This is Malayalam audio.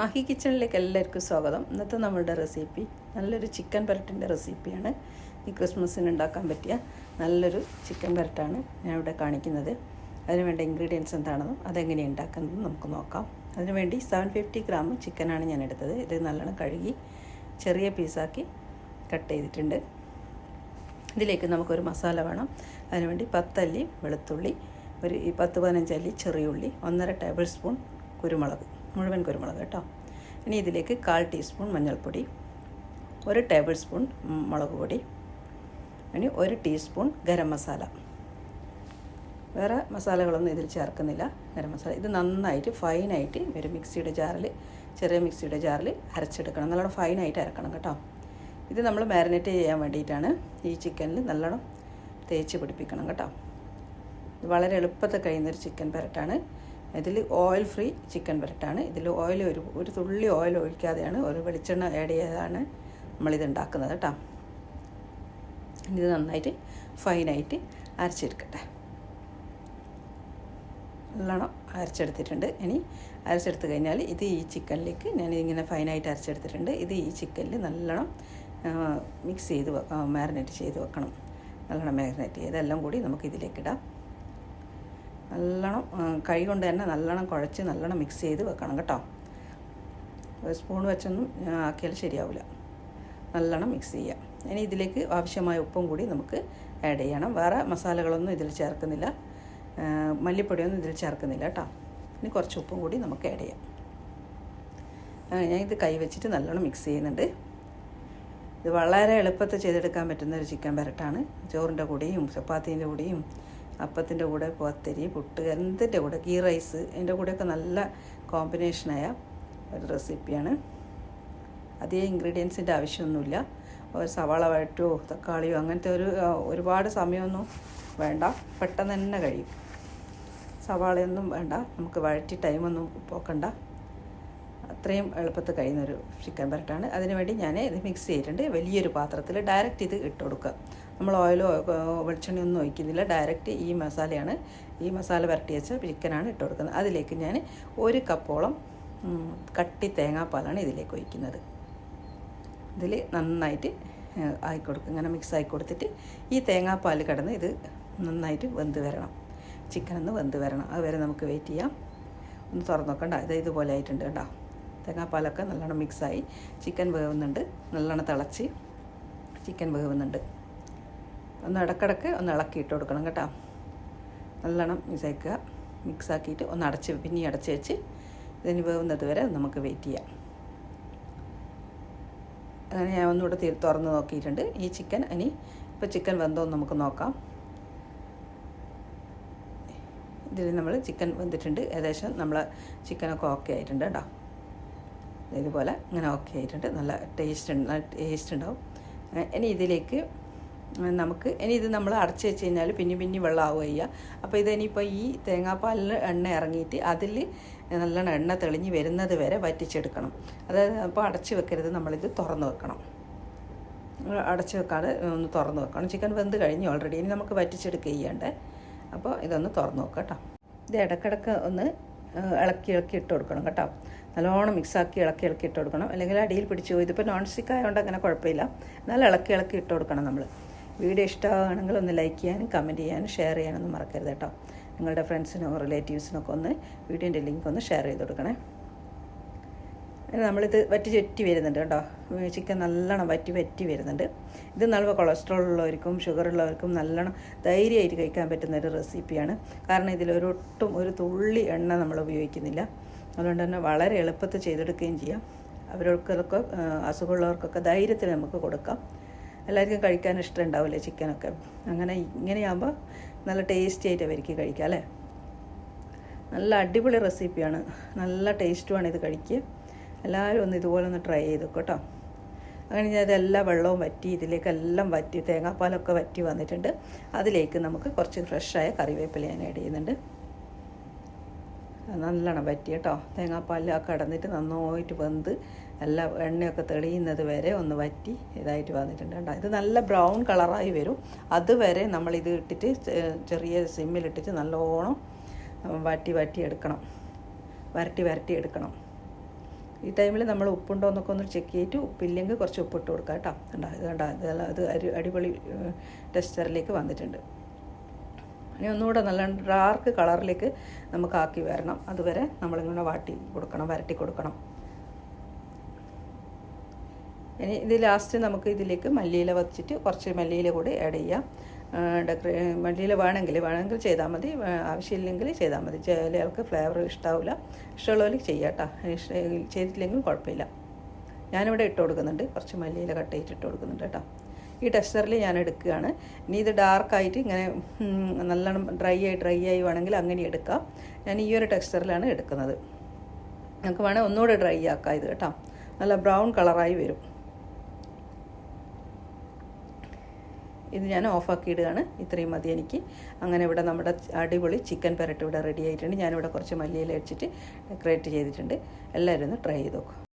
മാഹി കിച്ചണിലേക്ക് എല്ലാവർക്കും സ്വാഗതം. ഇന്നത്തെ നമ്മളുടെ റെസിപ്പി നല്ലൊരു ചിക്കൻ പരട്ടിന്റെ റെസിപ്പിയാണ്. ഈ ക്രിസ്മസിന് ഉണ്ടാക്കാൻ പറ്റിയ നല്ലൊരു ചിക്കൻ പരട്ടാണ് ഞാൻ ഇവിടെ കാണിക്കുന്നത് അതിനുവേണ്ട ഇൻഗ്രീഡിയൻസ് എന്താണെന്നും അതെങ്ങനെ ഉണ്ടാക്കുന്നതെന്ന് നമുക്ക് നോക്കാം. അതിനുവേണ്ടി സെവൻ ഫിഫ്റ്റി ഗ്രാം ചിക്കനാണ് ഞാൻ എടുത്തത്. ഇത് നല്ലോണം കഴുകി ചെറിയ പീസാക്കി കട്ട് ചെയ്തിട്ടുണ്ട്. ഇതിലേക്ക് നമുക്കൊരു മസാല വേണം. അതിനുവേണ്ടി പത്തല്ലി വെളുത്തുള്ളി ഒരു പത്ത് പതിനഞ്ചല്ലി ചെറിയുള്ളി ഒന്നര ടേബിൾ സ്പൂൺ കുരുമുളക്. മുഴുവൻ കുരുമുളക് കേട്ടോ. ഇനി ഇതിലേക്ക് കാൽ ടീസ്പൂൺ മഞ്ഞൾപ്പൊടി ഒരു ടേബിൾ സ്പൂൺ മുളക് പൊടി ഇനി ഒരു ടീസ്പൂൺ ഗരം മസാല. വേറെ മസാലകളൊന്നും ഇതിൽ ചേർക്കുന്നില്ല ഗരം മസാല. ഇത് നന്നായിട്ട് ഫൈനായിട്ട് ഒരു മിക്സിയുടെ ജാറിൽ ചെറിയ മിക്സിയുടെ ജാറിൽ അരച്ചെടുക്കണം. നല്ലോണം ഫൈനായിട്ട് അരക്കണം കേട്ടോ. ഇത് നമ്മൾ മാരിനേറ്റ് ചെയ്യാൻ വേണ്ടിയിട്ടാണ് ഈ ചിക്കനിൽ നല്ലോണം തേച്ച് പിടിപ്പിക്കണം കേട്ടോ. വളരെ എളുപ്പത്തിൽ കഴിയുന്നൊരു ചിക്കൻ പെരട്ടാണ്. ഇതിൽ ഓയിൽ ഫ്രീ ചിക്കൻ പെരട്ടാണ് ഇതിൽ ഓയിൽ ഒരു ഒരു തുള്ളി ഓയിൽ ഒഴിക്കാതെയാണ് ഒരു വെളിച്ചെണ്ണ ആഡ് ചെയ്താണ് നമ്മളിത് ഉണ്ടാക്കുന്നത് കേട്ടോ ഇത് നന്നായിട്ട് ഫൈനായിട്ട് അരച്ചെടുക്കട്ടെ. നല്ലോണം അരച്ചെടുത്തിട്ടുണ്ട്. ഇനി അരച്ചെടുത്ത് കഴിഞ്ഞാൽ ഇത് ഈ ചിക്കനിലേക്ക് ഞാൻ ഇങ്ങനെ ഫൈനായിട്ട് അരച്ചെടുത്തിട്ടുണ്ട്. ഇത് ഈ ചിക്കനിൽ നല്ലോണം മിക്സ് ചെയ്ത് മാരിനേറ്റ് ചെയ്ത് വെക്കണം. നല്ലോണം മാരിനേറ്റ് ചെയ്ത് എല്ലാം കൂടി നമുക്ക് ഇതിലേക്ക് ഇടാം. നല്ലോണം കൈ കൊണ്ട് തന്നെ നല്ലോണം കുഴച്ച് നല്ലോണം മിക്സ് ചെയ്ത് വെക്കണം കേട്ടോ. സ്പൂൺ വെച്ചൊന്നും ആക്കിയാൽ ശരിയാവില്ല നല്ലോണം മിക്സ് ചെയ്യാം. ഇനി ഇതിലേക്ക് ആവശ്യമായ ഉപ്പും കൂടി നമുക്ക് ആഡ് ചെയ്യണം. വേറെ മസാലകളൊന്നും ഇതിൽ ചേർക്കുന്നില്ല. മല്ലിപ്പൊടിയൊന്നും ഇതിൽ ചേർക്കുന്നില്ല കേട്ടോ. ഇനി കുറച്ച് ഉപ്പും കൂടി നമുക്ക് ആഡ് ചെയ്യാം. ഞാൻ ഇത് കൈ വെച്ചിട്ട് നല്ലോണം മിക്സ് ചെയ്യുന്നുണ്ട്. ഇത് വളരെ എളുപ്പത്തിൽ ചെയ്തെടുക്കാൻ പറ്റുന്ന ഒരു ചിക്കൻ പെരട്ടാണ്. ചോറിന്റെ കൂടിയും ചപ്പാത്തീന്റെ കൂടെയും അപ്പത്തിന്റെ കൂടെ പത്തിരി പുട്ട് എന്തിന്റെ കൂടെ ഗീ റൈസ് എന്റെ കൂടെയൊക്കെ നല്ല കോമ്പിനേഷനായ ഒരു റെസിപ്പിയാണ്. അധികം ഇൻഗ്രീഡിയൻസിന്റെ ആവശ്യമൊന്നുമില്ല. ഒരു സവാള വഴറ്റോ തക്കാളിയോ അങ്ങനത്തെ ഒരു ഒരുപാട് സമയമൊന്നും വേണ്ട. പെട്ടെന്ന് തന്നെ കഴിയും. സവാളയൊന്നും വേണ്ട. നമുക്ക് വഴറ്റി ടൈമൊന്നും പോക്കണ്ട. അത്രയും എളുപ്പത്തിൽ കഴിയുന്നൊരു ചിക്കൻ പരട്ടാണ്. അതിനുവേണ്ടി ഞാൻ ഇത് മിക്സ് ചെയ്തിട്ടുണ്ട്. വലിയൊരു പാത്രത്തിൽ ഡയറക്റ്റ് ഇത് ഇട്ട് കൊടുക്കുക. നമ്മൾ ഓയിലോ വെളിച്ചെണ്ണയൊന്നും ഒഴിക്കുന്നില്ല. ഡയറക്റ്റ് ഈ മസാലയാണ് ഈ മസാല വരട്ടി വെച്ച ചിക്കനാണ് ഇട്ട് കൊടുക്കുന്നത്. അതിലേക്ക് ഞാൻ ഒരു കപ്പോളം കട്ടി തേങ്ങാപ്പാലാണ് ഇതിലേക്ക് ഒഴിക്കുന്നത്. ഇതിൽ നന്നായിട്ട് ആയിക്കൊടുക്കും ഇങ്ങനെ മിക്സ് ആയി കൊടുത്തിട്ട് ഈ തേങ്ങാപ്പാൽ കടന്ന് ഇത് നന്നായിട്ട് വെന്ത് വരണം. ചിക്കൻ ഒന്ന് വെന്ത് വരണം. അതുവരെ നമുക്ക് വെയിറ്റ് ചെയ്യാം. ഒന്ന് തുറന്നു നോക്കണ്ട ഇത് ഇതുപോലെ ആയിട്ടുണ്ട് കേട്ടോ തേങ്ങാപ്പാലൊക്കെ നല്ലോണം മിക്സായി ചിക്കൻ വേവുന്നുണ്ട്. നല്ലോണം തിളച്ച് ചിക്കൻ വേവുന്നുണ്ട്. ഒന്ന് ഇടക്കിടക്ക് ഒന്ന് ഇളക്കി ഇട്ട് കൊടുക്കണം കേട്ടോ. നല്ലോണം മിക്സാക്കുക മിക്സാക്കിയിട്ട് ഒന്ന് അടച്ച് പിന്നെ അടച്ച് വെച്ച് ഇതിന് വേവുന്നത് വരെ നമുക്ക് വെയിറ്റ് ചെയ്യാം. അങ്ങനെ ഞാൻ ഒന്നുകൂടെ തീ തുറന്ന് നോക്കിയിട്ടുണ്ട്. ഈ ചിക്കൻ ഇനി ഇപ്പോൾ ചിക്കൻ വെന്തോ നമുക്ക് നോക്കാം. ഇതിൽ നമ്മൾ ചിക്കൻ വെന്തിട്ടുണ്ട്. ഏകദേശം നമ്മൾ ചിക്കനൊക്കെ ഓക്കെ ആയിട്ടുണ്ട് കേട്ടോ. ഇതുപോലെ ഇങ്ങനെ ഓക്കെ ആയിട്ടുണ്ട്. നല്ല ടേസ്റ്റ് ഉണ്ട് നല്ല ടേസ്റ്റ് ഉണ്ടാവും. ഇനി ഇതിലേക്ക് നമുക്ക് ഇനി ഇത് നമ്മൾ അടച്ചു വെച്ച് കഴിഞ്ഞാൽ പിന്നെ പിന്നെ വെള്ളമാവുക ചെയ്യുക. അപ്പോൾ ഇതിനിപ്പോൾ ഈ തേങ്ങാപ്പാലിൽ എണ്ണ ഇറങ്ങിയിട്ട് അതിൽ നല്ലോണം എണ്ണ തെളിഞ്ഞ് വരുന്നത് വരെ വറ്റിച്ചെടുക്കണം. അതായത് അപ്പോൾ അടച്ചു വെക്കരുത് നമ്മളിത് തുറന്ന് വെക്കണം. അടച്ചു വെക്കാതെ ഒന്ന് തുറന്ന് വെക്കണം. ചിക്കൻ വെന്ത് കഴിഞ്ഞു ഓൾറെഡി ഇനി നമുക്ക് വറ്റിച്ചെടുക്കുക ചെയ്യണ്ടേ. അപ്പോൾ ഇതൊന്ന് തുറന്ന് നോക്കാം കേട്ടോ. ഇത് ഇടക്കിടക്ക് ഒന്ന് ഇളക്കി ഇളക്കി ഇട്ട് കൊടുക്കണം കേട്ടോ. നല്ലോണം മിക്സാക്കി ഇളക്കി ഇളക്കി ഇട്ട് കൊടുക്കണം. അല്ലെങ്കിൽ അടിയിൽ പിടിച്ചു പോയി. ഇതിപ്പോൾ നോൺ സ്റ്റിക്ക് ആയതുകൊണ്ട് അങ്ങനെ കുഴപ്പമില്ല. എന്നാൽ ഇളക്കി ഇളക്കി ഇട്ട് കൊടുക്കണം നമ്മൾ. വീഡിയോ ഇഷ്ടമാണെങ്കിൽ ഒന്ന് ലൈക്ക് ചെയ്യാനും കമന്റ് ചെയ്യാനും ഷെയർ ചെയ്യാനൊന്നും മറക്കരുത് കേട്ടോ. നിങ്ങളുടെ ഫ്രണ്ട്സിനോ റിലേറ്റീവ്സിനൊക്കെ ഒന്ന് വീഡിയോന്റെ ലിങ്ക് ഒന്ന് ഷെയർ ചെയ്ത് കൊടുക്കണേ. നമ്മളിത് വറ്റി ചുറ്റി വരുന്നുണ്ട് കേട്ടോ. ചിക്കൻ നല്ലോണം വറ്റി വറ്റി വരുന്നുണ്ട്. ഇത് നല്ല കൊളസ്ട്രോൾ ഉള്ളവർക്കും ഷുഗർ ഉള്ളവർക്കും നല്ലോണം ധൈര്യമായിട്ട് കഴിക്കാൻ പറ്റുന്ന ഒരു റെസിപ്പിയാണ് കാരണം ഇതിലൊരൊട്ടും ഒരു തുള്ളി എണ്ണ നമ്മൾ ഉപയോഗിക്കുന്നില്ല. അതുകൊണ്ട് തന്നെ വളരെ എളുപ്പത്തിൽ ചെയ്തെടുക്കുകയും ചെയ്യാം. അവരൊക്കെ അസുഖമുള്ളവർക്കൊക്കെ ധൈര്യത്തിൽ നമുക്ക് കൊടുക്കാം. എല്ലാവർക്കും കഴിക്കാൻ ഇഷ്ടം ഉണ്ടാവില്ലേ ചിക്കനൊക്കെ? അങ്ങനെ ഇങ്ങനെയാകുമ്പോൾ നല്ല ടേസ്റ്റി ആയിട്ട് അവർക്ക് കഴിക്കാം അല്ലേ? നല്ല അടിപൊളി റെസിപ്പിയാണ് നല്ല ടേസ്റ്റുമാണ് ഇത് കഴിക്കുക എല്ലാവരും ഒന്ന് ഇതുപോലെ ഒന്ന് ട്രൈ ചെയ്തു കേട്ടോ അങ്ങനെ ഞാൻ ഇതെല്ലാം വെള്ളവും വറ്റി ഇതിലേക്കെല്ലാം വറ്റി തേങ്ങാപ്പാലൊക്കെ വറ്റി വന്നിട്ടുണ്ട്. അതിലേക്ക് നമുക്ക് കുറച്ച് ഫ്രഷായ കറിവേപ്പില ഞാൻ ആഡ് ചെയ്യുന്നുണ്ട്. നല്ലോണം വറ്റി കേട്ടോ. തേങ്ങാപ്പാലിൽ കടന്നിട്ട് നന്നായിട്ട് വെന്ത് എല്ലാ എണ്ണയൊക്കെ തെളിയുന്നത് വരെ ഒന്ന് വറ്റി ഇതായിട്ട് വന്നിട്ടുണ്ട് കേട്ടോ. ഇത് നല്ല ബ്രൗൺ കളറായി വരും. അതുവരെ നമ്മളിത് ഇട്ടിട്ട് ചെറിയ സിമ്മിലിട്ടിട്ട് നല്ലോണം വറ്റി വറ്റി എടുക്കണം. വരട്ടി വരട്ടി എടുക്കണം. ഈ ടൈമിൽ നമ്മൾ ഉപ്പുണ്ടോ എന്നൊക്കെ ഒന്ന് ചെക്ക് ചെയ്തിട്ട് ഉപ്പില്ലെങ്കിൽ കുറച്ച് ഉപ്പിട്ട് കൊടുക്കാം കേട്ടോ. കണ്ടോ? ഇത് അത് അരി അടിപൊളി ടെക്സ്ചറിലേക്ക് വന്നിട്ടുണ്ട്. ഇനി ഒന്നുകൂടെ നല്ല ഡാർക്ക് കളറിലേക്ക് നമുക്ക് ആക്കി വരണം. അതുവരെ നമ്മളിങ്ങനെ വാട്ടി കൊടുക്കണം വരട്ടി കൊടുക്കണം. ഇനി ഇത് ലാസ്റ്റ് നമുക്ക് ഇതിലേക്ക് മല്ലിയില വച്ചിട്ട് കുറച്ച് മല്ലിയില കൂടി ആഡ് ചെയ്യാം. ഡെക്കറേ മല്ലിയില വേണമെങ്കിൽ വേണമെങ്കിൽ ചെയ്താൽ മതി. ആവശ്യമില്ലെങ്കിൽ ചെയ്താൽ മതി. ചിലയാൾക്ക് ഫ്ലേവർ ഇഷ്ടാവില്ല. ഇഷ്ടമുള്ളവർ ചെയ്യാട്ടോ. ഇഷ്ട ചെയ്തിട്ടില്ലെങ്കിലും കുഴപ്പമില്ല. ഞാനിവിടെ ഇട്ട് കൊടുക്കുന്നുണ്ട്. കുറച്ച് മല്ലിയില കട്ട് ചെയ്തിട്ട് ഇട്ട് കൊടുക്കുന്നുണ്ട് കേട്ടോ. ഈ ടെക്സ്ചറിൽ ഞാൻ എടുക്കുകയാണ്. ഇനി ഇത് ഡാർക്കായിട്ട് ഇങ്ങനെ നല്ലോണം ഡ്രൈ ആയി ഡ്രൈ ആയി വേണമെങ്കിൽ അങ്ങനെ എടുക്കാം. ഞാൻ ഈ ഒരു ടെക്സ്ചറിലാണ് എടുക്കുന്നത്. നമുക്ക് വേണേൽ ഒന്നുകൂടെ ഡ്രൈ ആക്കാം ഇത് കേട്ടോ. നല്ല ബ്രൗൺ കളറായി വരും. ഇത് ഞാൻ ഓഫാക്കി ഇടുകയാണ്. ഇത്രയും മതി എനിക്ക്. അങ്ങനെ ഇവിടെ നമ്മുടെ അടിപൊളി ചിക്കൻ പെരട്ട് ഇവിടെ റെഡി ആയിട്ടുണ്ട്. ഞാനിവിടെ കുറച്ച് മല്ലിയില അടിച്ചിട്ട് ഡെക്കറേറ്റ് ചെയ്തിട്ടുണ്ട്. എല്ലാവരും ഒന്ന് ട്രൈ ചെയ്ത് നോക്കും.